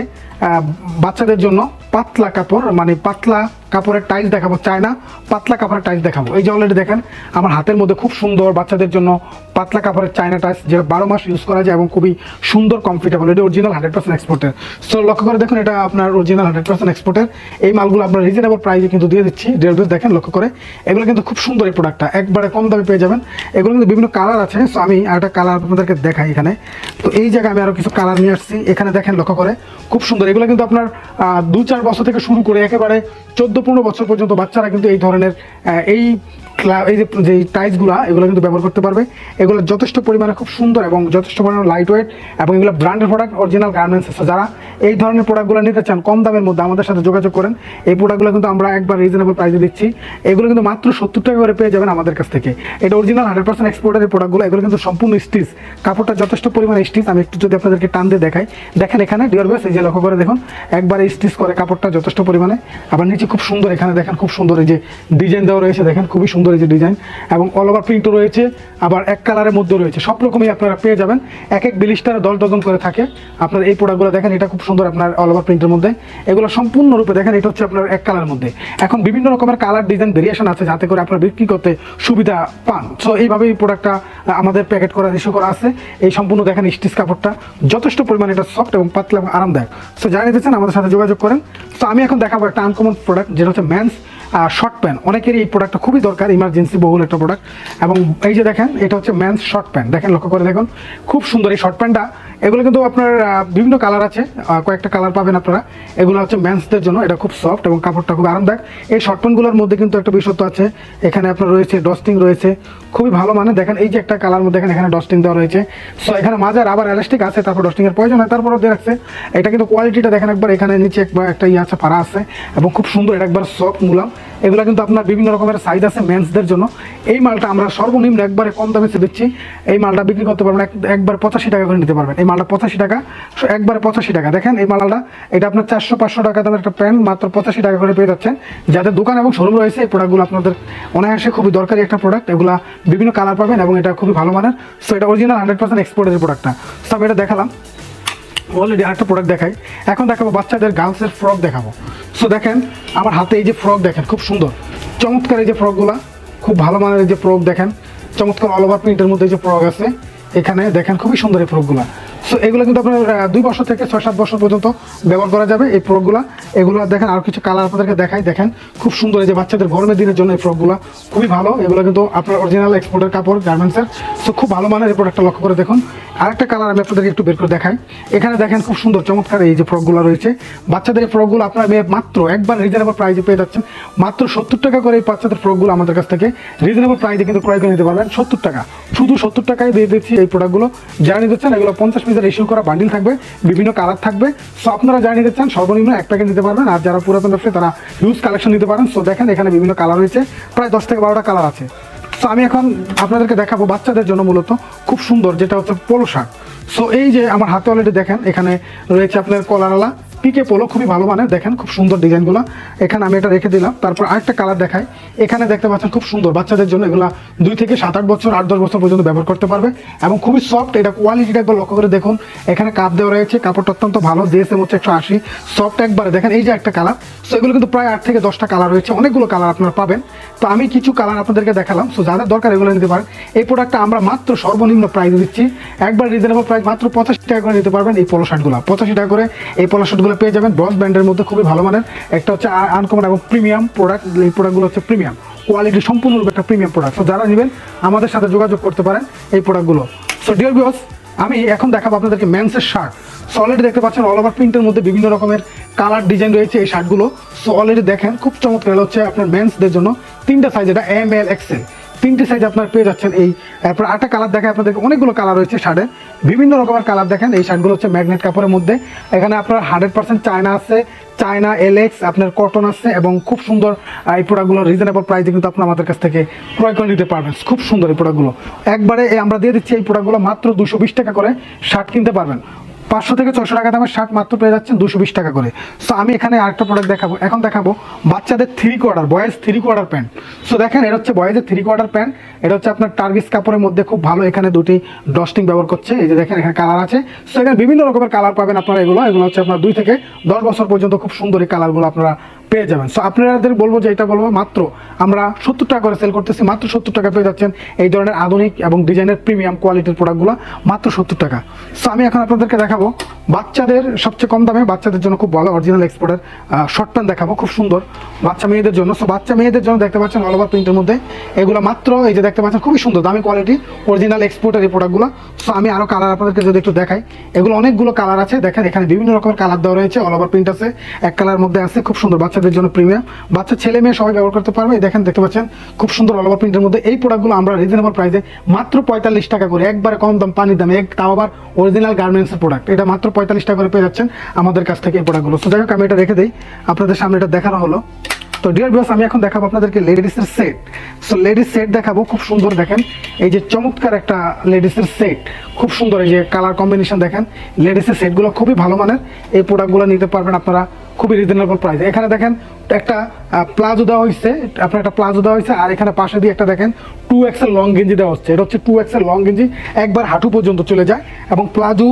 বাচ্চাদের জন্য পাতলা কাপড় মানে পাতলা কাপড়ের টাইলস দেখাবো, চায়না পাতলা কাপড়ের টাইলস দেখাবো। এই যে অলরেডি দেখেন, আমার হাতের মধ্যে খুব সুন্দর বাচ্চাদের জন্য পাতলা কাপড়ের চায়না টাইলস যেটা বারো মাস ইউজ করা যায় এবং খুবই সুন্দর কমফর্টেবল এটা অরিজিনাল হান্ড্রেড পার্সেন্ট এক্সপোর্টের সো লক্ষ্য করে দেখুন, এটা আপনার অরিজিনাল হান্ড্রেড পার্সেন্ট এক্সপোর্টের এই মালগুলো আপনার রিজনেবল প্রাইসে কিন্তু দিয়ে দিচ্ছি পিস দেখেন, লক্ষ্য করে। এগুলো কিন্তু খুব সুন্দর এই প্রোডাক্টটা একবারে কম দামে পেয়ে যাবেন। এগুলো কিন্তু বিভিন্ন কালার আছে সো আমি আরেকটা কালার আপনাদেরকে দেখাই এখানে। তো এই জায়গায় আমি আরও কিছু কালার নিয়ে আসছি, এখানে দেখেন, লক্ষ্য করে, খুব সুন্দর। এগুলো কিন্তু আপনার দু চার বছর থেকে শুরু করে একেবারে চোদ্দ পনেরো বছর পর্যন্ত বাচ্চারা কিন্তু এই ধরনের এই এই যে যে টাইলসগুলো এগুলো কিন্তু ব্যবহার করতে পারবে। এগুলো যথেষ্ট পরিমাণে খুব সুন্দর এবং যথেষ্ট পরিমাণে লাইট ওয়েট এবং এগুলো ব্র্যান্ডেড প্রোডাক্ট অরিজিনাল গার্মেন্টস আছে। যারা এই ধরনের প্রোডাক্টগুলো নিতে চান, কম দামের মধ্যে আমাদের সাথে যোগাযোগ করেন। এই প্রোডাক্টগুলো কিন্তু আমরা একবার রিজনেবল প্রাইসে দিচ্ছি। এগুলো কিন্তু মাত্র সত্তর টাকা করে পেয়ে যাবেন আমাদের কাছ থেকে। এটা অরিজিনাল হান্ড্রেড পার্সেন্ট এক্সপোর্টের প্রোডাক্টগুলো এগুলো কিন্তু সম্পূর্ণ স্টিচ কাপড়টা যথেষ্ট পরিমাণে স্টিচ আমি একটু যদি আপনাদেরকে টান দিয়ে দেখাই। দেখেন এখানে ডিওর বেস এই যে লক্ষ্য করে দেখুন, একবারে স্টিচ করে কাপড়টা যথেষ্ট পরিমাণে। আবার নিচে খুব সুন্দর, এখানে দেখেন খুব সুন্দর এই যে ডিজাইন দেওয়া রয়েছে, দেখেন খুবই সুন্দর এই ডিজাইন এবং অল ওভার প্রিন্টও রয়েছে, আবার এক কালারের মধ্যে রয়েছে। সব রকমই আপনারা পেয়ে যাবেন। এক এক বিলিশটারে দশ ডজন করে থাকে। আপনার এই প্রোডাক্টগুলো দেখেন, এটা খুব সুন্দর আপনার অল ওভার প্রিন্টের মধ্যে। এগুলো সম্পূর্ণরূপে দেখেন, এটা হচ্ছে আপনার এক কালারের মধ্যে। এখন বিভিন্ন রকমের কালার ডিজাইন ভেরিয়েশন আছে, যাতে করে আপনারা বিক্রি করতে সুবিধা পান। সো এইভাবেই এই প্রোডাক্টটা আমাদের প্যাকেট করা ইস্যু করা আছে। এই সম্পূর্ণ দেখেন স্টিচ কাপড়টা যথেষ্ট পরিমাণে এটা সফট এবং পাতলা এবং আরামদায়ক। সো নিতে চান, আমাদের সাথে যোগাযোগ করেন। তো আমি এখন দেখাবো একটা আনকমন প্রোডাক্ট যেটা হচ্ছে ম্যান্স শর্ট প্যান্ট অনেকেরই এই প্রোডাক্টটা খুবই দরকার ইমার্জেন্সি বহুল একটা প্রোডাক্ট এবং এই যে দেখেন, এটা হচ্ছে ম্যান্স শর্ট প্যান্ট দেখেন, লক্ষ্য করে দেখুন, খুব সুন্দর এই শর্ট প্যান্টটা এগুলো কিন্তু আপনার বিভিন্ন কালার আছে কয়েকটা কালার পাবেন আপনারা। এগুলো হচ্ছে ম্যান্সদের জন্য, এটা খুব সফট এবং কাপড়টা খুব আরামদায়ক। এই শর্ট প্যান্টগুলোর মধ্যে কিন্তু একটা বিশেষত্ব আছে, এখানে আপনার রয়েছে ডস্টিং রয়েছে, খুবই ভালো মানে দেখেন, এই যে একটা কালার মধ্যে দেখেন এখানে ডস্টিং দেওয়া রয়েছে। সো এখানে মাঝার আবার এলাস্টিক আছে, তারপর ডস্টিং এর প্রয়োজন হয়, তারপরও দিয়ে রাখছে। এটা কিন্তু কোয়ালিটিটা দেখেন একবার এখানে নিচে একবার একটা ইয়ে আছে, পাড়া আছে, এবং খুব সুন্দর, এটা একবার সফট মুলাম। এগুলো কিন্তু আপনার বিভিন্ন রকমের সাইজ আছে মেন্সদের জন্য। এই মালটা আমরা সর্বনিম্ন একবারে কম দামে দিচ্ছি। এই মালটা বিক্রি করতে পারবেন এক- একবার পঁচাশি টাকা করে নিতে পারবেন। এই মালটা পঁচাশি টাকা একবারে পঁচাশি টাকা। দেখেন এই মালটা, এটা আপনার চারশো পাঁচশো টাকা দামের একটা প্যান্ট, মাত্র পঁচাশি টাকা করে পেয়ে যাচ্ছেন। যাদের দোকান এবং শোরুম রয়েছে, এই প্রোডাক্টগুলো আপনাদের অনায়াসে খুবই দরকারি একটা প্রোডাক্ট এগুলা বিভিন্ন কালার পাবেন এবং এটা খুবই ভালো মানের। সো এটা অরিজিনাল হান্ড্রেড পার্সেন্ট এক্সপোর্টের প্রোডাক্টটা সো আমি এটা দেখালাম। অলরেডি আরেকটা প্রোডাক্ট দেখাই। এখন দেখাবো বাচ্চাদের গার্লসের ফ্রক দেখাবো। সো দেখেন, আমার হাতে এই যে ফ্রক দেখেন, খুব সুন্দর। চমৎকার এই যে ফ্রকগুলা খুব ভালো মানের যে ফ্রক দেখেন। চমৎকার অল ওভার প্রিন্টের মধ্যে যে ফ্রক আছে। এখানে দেখেন খুবই সুন্দর এই ফ্রকগুলা সো এগুলো কিন্তু আপনার দুই বছর থেকে ছয় সাত বছর পর্যন্ত ব্যবহার করা যাবে এই ফ্রকগুলা এগুলো দেখেন আর কিছু কালার আপনাদেরকে দেখাই। দেখেন খুব সুন্দর এই যে বাচ্চাদের গরমের দিনের জন্য এই ফ্রকগুলো খুবই ভালো। এগুলো কিন্তু আপনার অরিজিনাল এক্সপোর্টের কাপড় গার্মেন্টসের সো খুব ভালো মানের এই প্রোডাক্টটা লক্ষ্য করে দেখুন। আরেকটা কালার আমি আপনাদেরকে একটু বের করে দেখাই। এখানে দেখেন খুব সুন্দর, চমৎকার এই যে ফ্রকগুলো রয়েছে। বাচ্চাদের এই ফ্রকগুলো আপনার মেয়ে মাত্র একবার রিজনেবল প্রাইসে পেয়ে যাচ্ছেন। মাত্র সত্তর টাকা করে এই বাচ্চাদের ফ্রকগুলো আমাদের কাছ থেকে রিজনেবল প্রাইসে কিন্তু ক্রয় করে নিতে পারবেন। সত্তর টাকা। শুধু সত্তর টাকায় দিয়ে দিচ্ছি এই প্রোডাক্টগুলো যারা নিতে চান, এগুলো পঞ্চাশ পিসের ইস্যু করা বান্ডিল থাকবে, বিভিন্ন কালার থাকবে। সো আপনারা যারা নিতে চান, সর্বনিম্ন এক প্যাকেট নিতে পারবেন। আর যারা পুরাতন ব্যবসায়ী, তারা হিউজ কালেকশন নিতে পারেন। সো দেখেন, এখানে বিভিন্ন কালার রয়েছে। প্রায় দশ থেকে বারোটা কালার আছে। সো আমি এখন আপনাদেরকে দেখাবো বাচ্চাদের জন্য মূলত খুব সুন্দর, যেটা হচ্ছে পোলো শার্ট সো এই যে আমার হাতে অলরেডি দেখেন, এখানে রয়েছে আপনার কলারওয়ালা পিকে পোলো খুবই ভালো মানের। দেখেন খুব সুন্দর ডিজাইনগুলো। এখানে আমি এটা রেখে দিলাম। তারপর আরেকটা কালার দেখাই। এখানে দেখতে পাচ্ছেন খুব সুন্দর বাচ্চাদের জন্য এগুলো দুই থেকে সাত আট বছর আট দশ বছর পর্যন্ত ব্যবহার করতে পারবে এবং খুবই সফট এটা কোয়ালিটিটা একবার লক্ষ্য করে দেখুন। এখানে কাপ দেওয়া রয়েছে, কাপড়টা অত্যন্ত ভালো জিএসএম হচ্ছে একশো আশি সফট একবারে। দেখেন এই যে একটা কালার। সো এগুলো কিন্তু প্রায় আট থেকে দশটা কালার রয়েছে। অনেকগুলো কালার আপনারা পাবেন। তো আমি কিছু কালার আপনাদেরকে দেখালাম। সো যাদের দরকার এগুলো নিতে পারেন। এই প্রোডাক্টটা আমরা মাত্র সর্বনিম্ন প্রাইস দিচ্ছি। একবার রিজনেবল প্রাইস মাত্র পঁচাশি টাকা করে নিতে পারবেন এই পলো শার্টগুলো পঁচাশি টাকা করে এই পলো শার্টগুলো পেয়ে যাবেন ব্রস ব্র্যান্ডের মধ্যে খুবই ভালো মানের। একটা হচ্ছে আনকমন এবং প্রিমিয়াম প্রোডাক্ট এই প্রোডাক্টগুলো হচ্ছে প্রিমিয়াম কোয়ালিটি সম্পূর্ণরূপে একটা প্রিমিয়াম প্রোডাক্ট সো যারা নেবেন, আমাদের সাথে যোগাযোগ করতে পারেন এই প্রোডাক্টগুলো সো ডিয়ার বিয়স আমি এখন দেখাবো আপনাদেরকে ম্যান্সের শার্ট সো অলরেডি দেখতে পাচ্ছেন অল ওভার প্রিন্টের মধ্যে বিভিন্ন রকমের কালার ডিজাইন রয়েছে এই শার্টগুলো সো অলরেডি দেখেন, খুব চমৎকার হচ্ছে আপনার মেন্সদের জন্য। তিনটা সাইজ এটা এম এল এক্সেল তিনটে সাইজ আপনার পেয়ে যাচ্ছেন এই, এরপর আটটা কালার দেখেন আপনাদের অনেকগুলো কালার রয়েছে শার্টে। বিভিন্ন রকমের কালার দেখেন, এই শার্টগুলো হচ্ছে ম্যাগনেট কাপড়ের মধ্যে। এখানে আপনার হান্ড্রেড পার্সেন্ট চায়না আছে চায়না এলেক্স আপনার কটন আছে, এবং খুব সুন্দর এই প্রোডাক্টগুলো রিজনেবল প্রাইসে কিন্তু আপনি আমাদের কাছ থেকে ক্রয় করে নিতে পারবেন। খুব সুন্দর এই প্রোডাক্টগুলো একবারে আমরা দিয়ে দিচ্ছি এই প্রোডাক্টগুলো মাত্র দুশো টাকা করে শার্ট কিনতে পারবেন। পাঁচশো থেকে ছশো টাকা দামের শার্ট মাত্র পেয়ে যাচ্ছেন দুশো বিশ টাকা করে। সো আমি এখানে আরেকটা প্রোডাক্ট দেখাবো। এখন দেখাবো বাচ্চাদের three quarter boys three quarter pant so দেখেন, এটা হচ্ছে বয়েজের থ্রি কোয়ার্টার প্যান্ট এটা হচ্ছে আপনার টার্গিস কাপড়ের মধ্যে খুব ভালো এখানে দুটি ডস্টিং ব্যবহার করছে। এই যে দেখেন, এখানে কালার আছে। সো এখানে বিভিন্ন রকমের কালার পাবেন আপনারা এগুলো। এগুলো হচ্ছে আপনার দুই থেকে দশ বছর পর্যন্ত খুব সুন্দর এই কালারগুলো আপনারা পেয়ে যাবেন। সো আপনাদের বলব যে এটা বলব মাত্র আমরা সত্তর টাকা করে সেল করতেছি, মাত্র সত্তর টাকা পেয়ে যাচ্ছেন এই ধরনের আধুনিক এবং ডিজাইনের প্রিমিয়াম কোয়ালিটির প্রোডাক্টগুলো মাত্র সত্তর টাকা। সো আমি এখন আপনাদেরকে দেখাবো বাচ্চাদের সবচেয়ে কম দামে, বাচ্চাদের জন্য খুব ভালো অরিজিনাল এক্সপোর্টের শর্ট প্যান্ট দেখাবো, খুব সুন্দর বাচ্চা মেয়েদের জন্য। সো বাচ্চা মেয়েদের জন্য দেখতে পাচ্ছেন অল ওভার প্রিন্টের মধ্যে, এগুলো মাত্র এই যে দেখতে পাচ্ছেন, খুবই সুন্দর দামি কোয়ালিটি অরিজিনাল এক্সপোর্টের এই প্রোডাক্টগুলো সো আমি আরও কালার আপনাদেরকে যদি একটু দেখাই, এগুলো অনেকগুলো কালার আছে, দেখেন এখানে বিভিন্ন রকমের কালার দেওয়া রয়েছে অল ওভার প্রিন্ট আছে, এক কালার মধ্যে আছে, খুব সুন্দর বাচ্চাদের জন্য প্রিমিয়াম বাচ্চা, ছেলে, মেয়ে সবাই ব্যবহার করতে পারবে। দেখেন, দেখতে পাচ্ছেন? খুব সুন্দর অল ওভার প্রিন্টের মধ্যে এই প্রোডাক্টগুলো আমরা রিজনেবল প্রাইসে মাত্র পঁয়তাল্লিশ টাকা করে, একবারে কম দাম, পানির দামে, এক তাও আবার অরিজিনাল গার্মেন্টসের প্রোডাক্ট এটা মাত্র পঁয়তাল্লিশ টাকা করে পেয়ে যাচ্ছেন আমাদের কাছ থেকে এই প্রোডাক্টগুলো তো যাই হোক, আমি এটা রেখে দিই। আপনাদের সামনে এটা দেখানো হলো। তো ডিয়ার বিয়াস আমি এখন দেখাবো আপনাদেরকে লেডিসের সেট সো লেডিস সেট দেখাবো, খুব সুন্দর দেখেন। এই যে চমৎকার একটা লেডিসের সেট খুব সুন্দর এই যে কালার কম্বিনেশন দেখেন। লেডিসের সেটগুলো খুবই ভালো মানের। এই প্রোডাক্টগুলো নিতে পারবেন আপনারা খুবই রিজনেবল প্রাইস এখানে দেখেন একটা প্লাজো দেওয়া হয়েছে আপনার একটা প্লাজো দেওয়া হয়েছে আর এখানে পাশে দিয়ে একটা দেখেন টু এক্সেল লং গেঞ্জি দেওয়া হচ্ছে। এটা হচ্ছে টু এক্সেল লং গেঞ্জি। একবার হাঁটু পর্যন্ত চলে যায়। এবং প্লাজো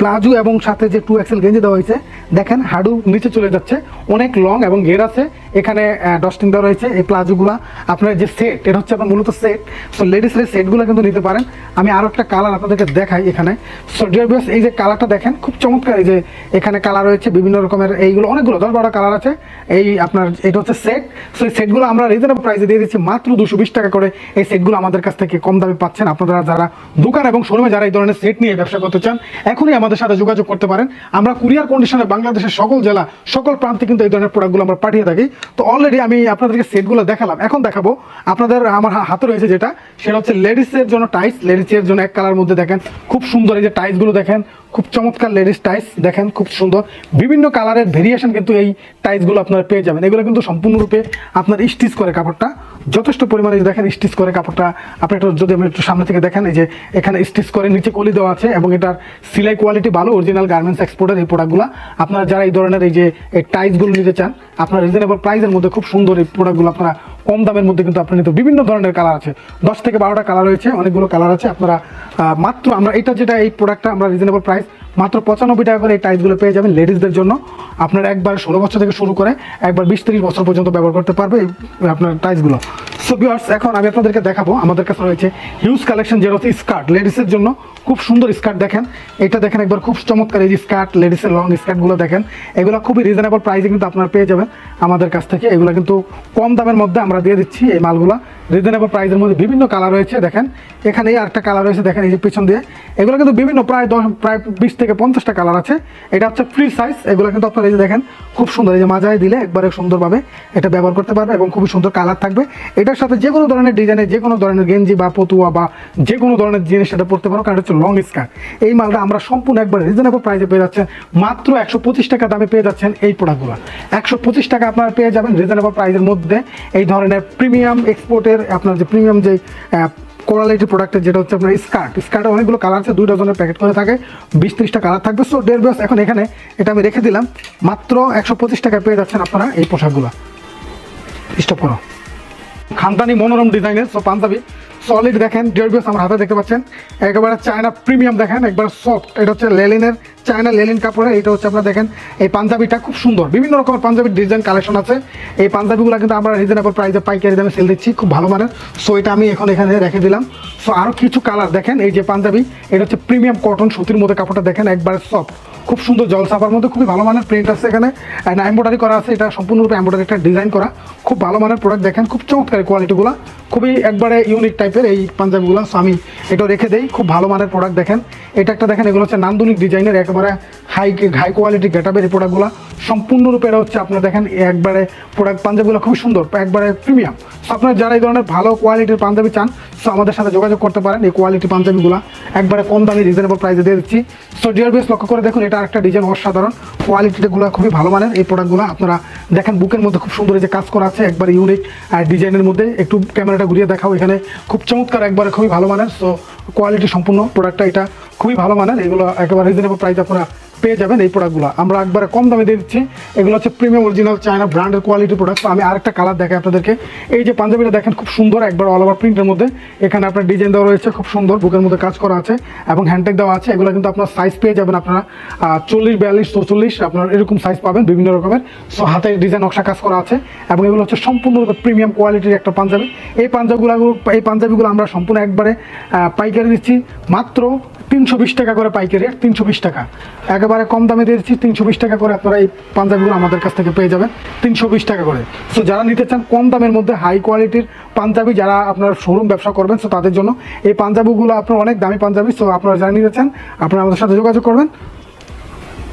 প্লাজো এবং সাথে যে টু এক্সেল গেঞ্জি দেওয়া হয়েছে দেখেন হাডু নিচে চলে যাচ্ছে। অনেক লং এবং ঘের আছে। এখানে ডস্টিং দেওয়া রয়েছে, এই প্লাজোগুলো। আপনার যে সেট এটা হচ্ছে আপনার মূলত সেট সো লেডিসের সেটগুলো কিন্তু নিতে পারেন। আমি আরও একটা কালার আপনাদেরকে দেখাই এখানে। সো ডিয়ার এই যে কালারটা দেখেন, খুব চমৎকার এই যে এখানে কালার রয়েছে, বিভিন্ন রকমের এইগুলো, অনেকগুলো, দশ বারোটা কালার আছে। এই আপনার, এটা হচ্ছে সেট সো এই সেটগুলো আমরা রিজনেবল প্রাইসে দিয়ে দিচ্ছি, মাত্র দুশো বিশ টাকা করে। এই সেটগুলো আমাদের কাছ থেকে কম দামে পাচ্ছেন আপনারা যারা দোকান এবং শোরুমে যারা এই ধরনের সেট নিয়ে ব্যবসা করতে চান, এখনই আমাদের সাথে যোগাযোগ করতে পারেন। আমরা কুরিয়ার কন্ডিশনে বাংলাদেশের সকল জেলা, সকল প্রান্তে কিন্তু এই ধরনের প্রোডাক্টগুলো আমরা পাঠিয়ে থাকি। তো অলরেডি আমি আপনাদেরকে সেটগুলো দেখালাম। এখন দেখাবো, আপনাদের আমার হাতে রয়েছে যেটা, সেটা হচ্ছে লেডিসের জন্য টাইস লেডিসের জন্য এক কালার মধ্যে দেখেন। খুব সুন্দর এই যে টাইসগুলো দেখেন, খুব চমৎকার লেডিস টাইস দেখেন, খুব সুন্দর। বিভিন্ন কালারের ভেরিয়েশন কিন্তু এই টাইসগুলো আপনারা পেয়ে যাবেন। এগুলো কিন্তু সম্পূর্ণরূপে আপনার স্টিচ করে কাপড়টা। যথেষ্ট পরিমাণে দেখেন স্টিচ করে কাপড়টা। আপনি একটু যদি আমি একটু সামনে থেকে দেখেন, এই যে এখানে স্টিচ করে নিচে কলি দেওয়া আছে এবং এটার সিলাই কোয়ালিটি ভালো অরিজিনাল গার্মেন্টস এক্সপোর্টের এই প্রোডাক্টগুলো আপনারা যারা এই ধরনের এই যে, এই টাইসগুলো নিতে চান, আপনারা রিজনেবল প্রাইসের মধ্যে খুব সুন্দর এই প্রোডাক্টগুলো আপনারা কম দামের মধ্যে কিন্তু আপনার নিতে বিভিন্ন ধরনের কালার আছে। দশ থেকে বারোটা কালার রয়েছে, অনেকগুলো কালার আছে। আপনারা মাত্র আমরা এটা যেটা এই প্রোডাক্টটা আমরা রিজনেবল প্রাইস মাত্র পঁচানব্বই টাকা করে এই টাইসগুলো পেয়ে যাবেন লেডিসদের জন্য। আপনার একবার ষোলো বছর থেকে শুরু করে একবার বিশ তিরিশ বছর পর্যন্ত ব্যবহার করতে পারবে আপনার টাইসগুলো সো ভিউয়ার্স এখন আমি আপনাদেরকে দেখাবো, আমাদের কাছে রয়েছে হিউজ কালেকশন যেটা হচ্ছে স্কার্ট লেডিসের জন্য। খুব সুন্দর স্কার্ট দেখেন। এটা দেখেন একবার খুব চমৎকার এই যে স্কার্ট লেডিসের লং স্কার্টগুলো দেখেন। এগুলো খুবই রিজনেবল প্রাইসে কিন্তু আপনারা পেয়ে যাবেন। আমাদের কাছ থেকে এগুলো কিন্তু কম দামের মধ্যে আমরা দিয়ে দিচ্ছি এই মালগুলো। রিজনেবল প্রাইসের মধ্যে বিভিন্ন কালার রয়েছে, দেখেন। এখানে আর একটা কালার রয়েছে, দেখেন এই যে পিছন দিয়ে। এগুলো কিন্তু বিভিন্ন প্রায় দশ, প্রায় বিশ থেকে পঞ্চাশটা কালার আছে। এটা হচ্ছে ফ্রি সাইজ এগুলো কিন্তু আপনারা এই যে দেখেন, খুব সুন্দর এই যে মাজায় দিলে একবারে সুন্দরভাবে এটা ব্যবহার করতে পারবে এবং খুবই সুন্দর কালার থাকবে। এটার সাথে যে কোনো ধরনের ডিজাইনের যে কোনো ধরনের গেঞ্জি বা পতুয়া বা যে কোনো ধরনের জিনিস সেটা পড়তে পারো, কারণ হচ্ছে লং স্কার্ট এই মালটা আমরা সম্পূর্ণ একবার রিজনেবল প্রাইসে পেয়ে যাচ্ছেন, মাত্র একশো পঁচিশ টাকা দামে পেয়ে যাচ্ছেন এই প্রোডাক্টগুলো একশো পঁচিশ টাকা আপনারা পেয়ে যাবেন রিজনেবল প্রাইসের মধ্যে এই ধরনের প্রিমিয়াম এক্সপোর্টের আপনার যে প্রিমিয়াম যে কোয়ালিটি প্রোডাক্টের যেটা হচ্ছে আপনার স্কার্ট স্কার্টে অনেকগুলো কালার আছে, দুই ডজনের প্যাকেট করে থাকে, বিশ ত্রিশটা কালার থাকবে। সো দেড় বয়স এখন এখানে এটা আমি রেখে দিলাম। মাত্র একশো পঁচিশ টাকায় পেয়ে যাচ্ছেন আপনারা এই পোশাকগুলো। স্টপ করো খানদানি মনোরম ডিজাইনের সো পাঞ্জাবি। সলিড দেখেন ডিয়ারবিয়াস আমার হাতে দেখতে পাচ্ছেন। একেবারে চায়না প্রিমিয়াম দেখেন, একবার সফট এটা হচ্ছে লেলিনের চায়না লেলিন কাপড়ের এটা হচ্ছে আপনারা দেখেন, এই পাঞ্জাবিটা খুব সুন্দর। বিভিন্ন রকমের পাঞ্জাবির ডিজাইন কালেকশন আছে। এই পাঞ্জাবিগুলো কিন্তু আমরা রিজনেবল প্রাইসে পাইকারি দামে সেল দিচ্ছি, খুব ভালো মানের। সো এটা আমি এখন এখানে রেখে দিলাম। সো আরও কিছু কালার দেখেন, এই যে পাঞ্জাবি, এটা হচ্ছে প্রিমিয়াম কটন সুতির মধ্যে কাপড়টা দেখেন, একবারে সফট খুব সুন্দর জল ছাপার মধ্যে, খুবই ভালো মানের প্রিন্ট আছে এখানে। অ্যান্ড এম্ব্রয়ডারি করা আছে, এটা সম্পূর্ণরূপে এম্ব্রয়ডারি একটা ডিজাইন করা। খুব ভালো মানের প্রোডাক্ট দেখেন, খুব চমৎকার কোয়ালিটিগুলো খুবই একবারে ইউনিক টাইপের এই পাঞ্জাবিগুলো। সো আমি এটা রেখে দেই, খুব ভালো মানের প্রোডাক্ট দেখেন। এটা একটা দেখেন, এগুলো হচ্ছে নান্দনিক ডিজাইনের একেবারে হাই হাই কোয়ালিটি গেটাবের এই প্রোডাক্টগুলো সম্পূর্ণরূপে এটা হচ্ছে আপনার দেখেন, একবারে প্রোডাক্ট পাঞ্জাবিগুলো খুবই সুন্দর, একবারে প্রিমিয়াম সো আপনারা যারা এই ধরনের ভালো কোয়ালিটির পাঞ্জাবি চান সো আমাদের সাথে যোগাযোগ করতে পারেন এই কোয়ালিটি পাঞ্জাবিগুলো। একবারে কম দামে রিজনেবল প্রাইসে দিয়ে দিচ্ছি। সো ডিয়ার বেস লক্ষ্য করে দেখুন, এটা একটা ডিজাইন অসাধারণ। কোয়ালিটিগুলো খুবই ভালো মানের। এই প্রোডাক্টগুলো আপনারা দেখেন, বুকের মধ্যে খুব সুন্দর যে কাজ করা আছে, একবার ইউনিক আর ডিজাইনের মধ্যে একটু ক্যামেরাটা ঘুরিয়ে দেখাও এখানে। খুব চমৎকার, একবারে খুবই ভালো মানের। সো কোয়ালিটি সম্পূর্ণ প্রোডাক্টটা এটা খুবই ভালো মানের। এগুলো একেবারে রিজনেবল প্রাইস আপনারা পেয়ে যাবেন এই প্রোডাক্টগুলো আমরা একবারে কম দামে দিয়ে দিচ্ছি। এগুলো হচ্ছে প্রিমিয়াম অরিজিনাল চায়না ব্র্যান্ডের কোয়ালিটি প্রোডাক্ট আমি আরেকটা কালার দেখাই আপনাদেরকে। এই যে পাঞ্জাবিটা দেখেন, খুব সুন্দর একবার অল ওভার প্রিন্টের মধ্যে। এখানে আপনার ডিজাইন দেওয়া রয়েছে, খুব সুন্দর, বুকের মধ্যে কাজ করা আছে এবং হ্যান্ডটেক দেওয়া আছে। এগুলো কিন্তু আপনার সাইজ পেয়ে যাবেন আপনারা চল্লিশ, বিয়াল্লিশ, চৌচল্লিশ, আপনার এরকম সাইজ পাবেন বিভিন্ন রকমের। সো হাতে ডিজাইন নকশা কাজ করা আছে এবং এগুলো হচ্ছে সম্পূর্ণরূপে প্রিমিয়াম কোয়ালিটির একটা পাঞ্জাবি। এই পাঞ্জাবিগুলো এই পাঞ্জাবিগুলো আমরা সম্পূর্ণ একবারে পাইকারি দিচ্ছি। মাত্র তিনশো বিশ টাকা করে পাইকারি রেট তিনশো বিশ টাকা। একেবারে কম দামে দিয়ে দিচ্ছি, তিনশো বিশ টাকা করে আপনারা এই পাঞ্জাবিগুলো আমাদের কাছ থেকে পেয়ে যাবেন, তিনশো বিশ টাকা করে। সো যারা নিতে চান কম দামের মধ্যে হাই কোয়ালিটির পাঞ্জাবি, যারা আপনার শোরুম ব্যবসা করবেন সো তাদের জন্য এই পাঞ্জাবিগুলো আপনার অনেক দামি পাঞ্জাবি সো আপনারা যারা নিতে চান, আপনারা আমাদের সাথে যোগাযোগ করবেন।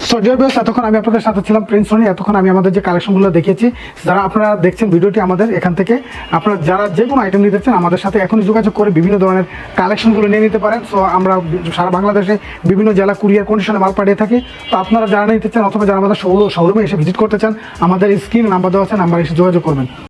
সো ডিয়ার এতক্ষণ আমি আপনাদের সাথে ছিলাম প্রিন্স সোনি এতক্ষণ আমি আমাদের যে কালেকশনগুলো দেখিয়েছি, যারা আপনারা দেখছেন ভিডিওটি আমাদের এখান থেকে, আপনারা যারা যে কোনো আইটেম নিতে চান, আমাদের সাথে এখনই যোগাযোগ করে বিভিন্ন ধরনের কালেকশনগুলো নিয়ে নিতে পারেন। সো আমরা সারা বাংলাদেশে বিভিন্ন জেলা কুরিয়ার কন্ডিশনে মাল পাঠিয়ে থাকি। তো আপনারা যারা নিতে চান, অথবা যারা আমাদের শোরুমে এসে ভিজিট করতে চান, আমাদের স্ক্রিন নাম্বার দেওয়া আছে নাম্বার এসে যোগাযোগ করবেন।